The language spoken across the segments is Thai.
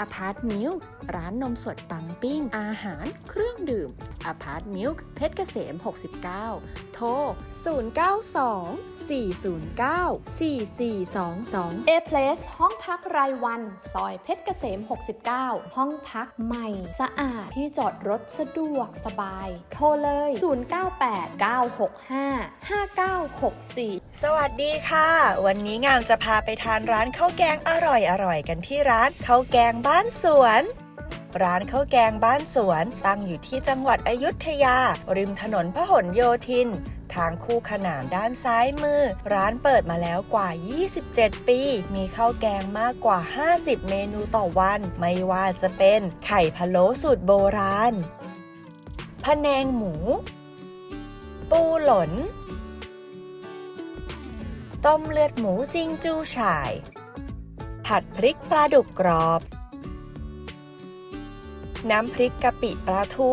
อพาร์ตมิลร้านนมสดปังปิ้ง อาหาร เครื่องดื่มอพาร์ตมิลเพชรเกษม 69 โทร 092 409 4422เอเพลสห้องพักรายวัน ซอยเพชรเกษม 69 ห้องพักใหม่ สะอาดที่จอดรถสะดวกสบาย โทรเลย 098 965 5964 สวัสดีค่ะ วันนี้งามจะพาไปทานร้านข้าวแกงอร่อยๆกันที่ร้านข้าวแกงบ้านสวน ร้านข้าวแกงบ้านสวน ตั้งอยู่ที่จังหวัดอยุธยา ริมถนนพหลโยธินทางคู่ขนานด้านซ้ายมือ ร้านเปิดมาแล้วกว่า 27 ปี มีข้าวแกงมากกว่า 50 เมนูต่อวัน ไม่ว่าจะเป็นไข่พะโล้สูตรโบราณพะแนงหมู ปูหลน ต้มเลือดหมูจิงจูฉ่าย ผัดพริกปลาดุกกรอบ น้ำพริกกะปิปลาทู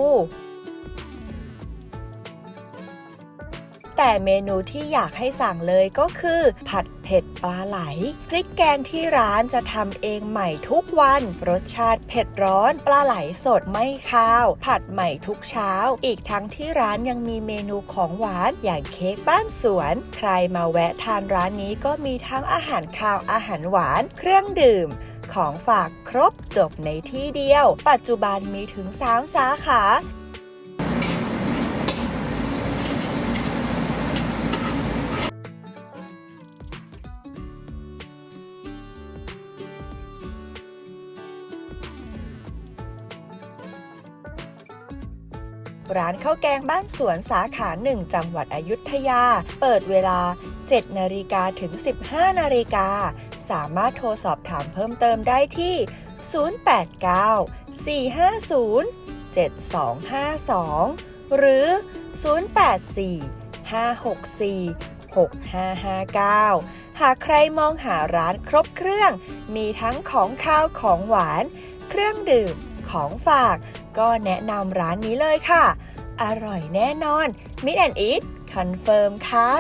แต่เมนูที่อยากให้สั่งเลยก็คือ ผัดเผ็ดปลาไหล พริกแกงที่ร้านจะทำเองใหม่ทุกวัน รสชาติเผ็ดร้อน ปลาไหลสดไม่คาว ผัดใหม่ทุกเช้า อีกทั้งที่ร้านยังมีเมนูของหวานอย่างเค้กบ้านสวน ใครมาแวะทานร้านนี้ก็มีทั้งอาหารคาวอาหารหวาน เครื่องดื่ม ของฝากครบจบในที่เดียว ปัจจุบันมีถึง 3 สาขาร้านข้าวแกงบ้านสวนสาขาหนึ่งจังหวัดอยุธยา เปิดเวลา 7นาฬิกาถึง 15นาฬิกาสามารถโทรสอบถามเพิ่มเติมได้ที่ 089 450 7252 หรือ 084 564 6559 หากใครมองหาร้านครบเครื่อง มีทั้งของข้าวของหวาน เครื่องดื่ม ของฝาก ก็แนะนำร้านนี้เลยค่ะ อร่อยแน่นอน มิดแอนอีทคอนเฟิร์มค่ะ